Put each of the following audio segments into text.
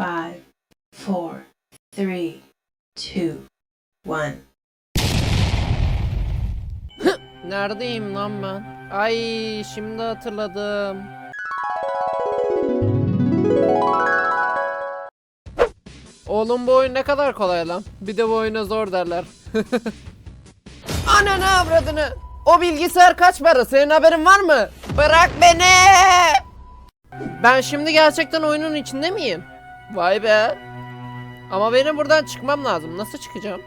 five, four, three, two, one. Neredeyim lan ben? Ay şimdi hatırladım. Oğlum bu oyun ne kadar kolay lan. Bir de bu oyuna zor derler. Ananı avradını. O bilgisayar kaç para? Senin haberin var mı? Bırak beni. Ben şimdi gerçekten oyunun içinde miyim? Vay be. Ama benim buradan çıkmam lazım. Nasıl çıkacağım?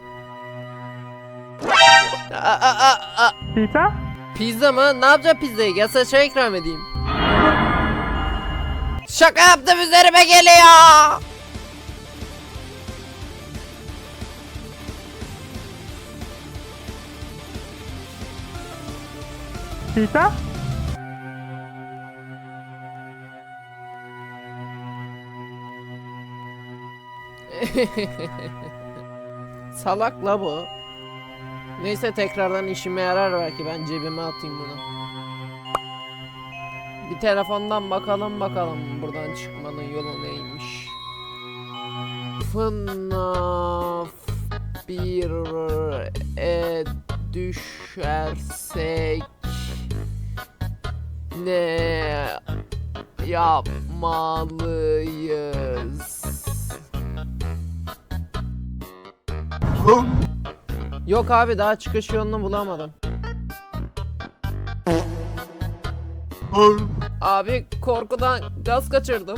Aa, aa, aa, aa. Pizza? Pizza mı? Ne yapacağım pizzayı? Gel sana çay ikram edeyim. Şaka yaptım üzerime geliyor. Pizza? Salak la bu. Neyse tekrardan işime yarar belki ben cebime atayım bunu. Bir telefondan bakalım bakalım buradan çıkmanın yolu neymiş. FNAF bir e düşersek ne yapmalıyız? Yok abi daha çıkış yolunu bulamadım. Abi korkudan gaz kaçırdım.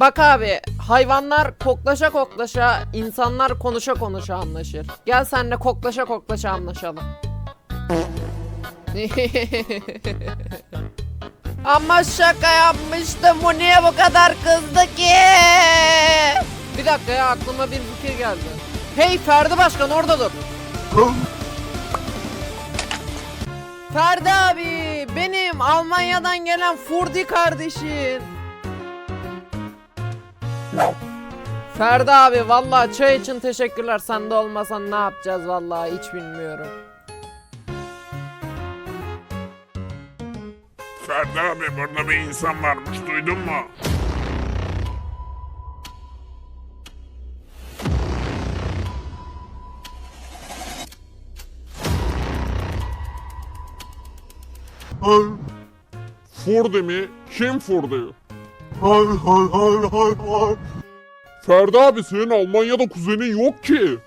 Bak abi hayvanlar koklaşa koklaşa insanlar konuşa konuşa anlaşır. Gel senle koklaşa koklaşa anlaşalım. Ama şaka yapmıştım bu niye bu kadar kızdı ki? Bir dakika ya aklıma bir fikir geldi. Hey Ferdi Başkan orada dur. Ferdi abi benim Almanya'dan gelen Furdi kardeşim. Ferdi abi vallahi çay için teşekkürler. Sen de olmasan ne yapacağız vallahi hiç bilmiyorum. Ferdi abi burada bir insan varmış duydun mu? Furdi mi? Kim Furdi? Hayır hayır hayır hayır hayır. Ferdi abi senin Almanya'da kuzenin yok ki.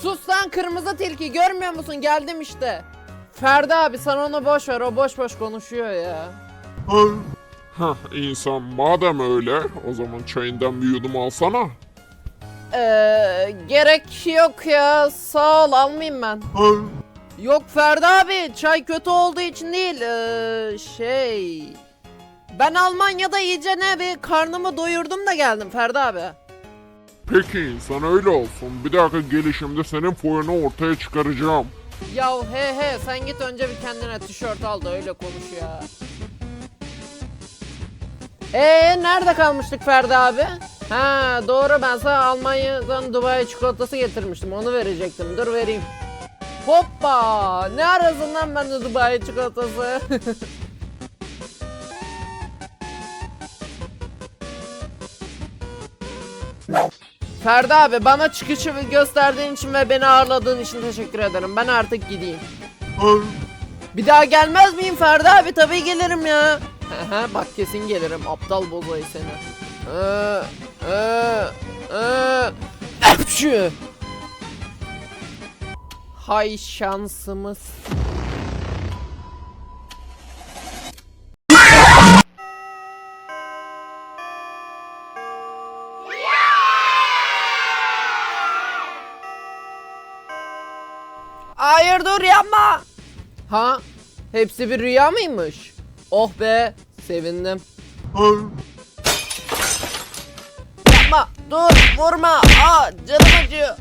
Sus lan kırmızı tilki görmüyor musun geldim işte. Ferdi abi sen onu boş ver o boş boş konuşuyor ya. Hayır. Hah insan madem öyle o zaman çayından bir yudum alsana. Ee, gerek yok ya sağ ol almayayım ben. Hayır. Yok Ferdi abi çay kötü olduğu için değil ee, şey ben Almanya'da iyice ne bir karnımı doyurdum da geldim Ferdi abi. Peki insan öyle olsun. Bir dahaki gelişimde senin foyunu ortaya çıkaracağım. Ya he he sen git önce bir kendine tişört al da öyle konuş ya. Ee nerede kalmıştık Ferdi abi? Ha doğru ben sana Almanya'dan Dubai çikolatası getirmiştim onu verecektim dur vereyim. Hoppa ne arasından ben de Dubai çikolatası. Ferdi abi bana çıkışı gösterdiğin için ve beni ağırladığın için teşekkür ederim. Ben artık gideyim. Bir daha gelmez miyim Ferdi abi? Tabii gelirim ya. Bak kesin gelirim. Aptal bozayı seni. Ee, ee, ee. Epşü. Hay şansımız. Hayır dur yapma. Ha? Hepsi bir rüya mıymış? Oh be, sevindim. Yapma, dur, vurma. Aa, canım acıyor.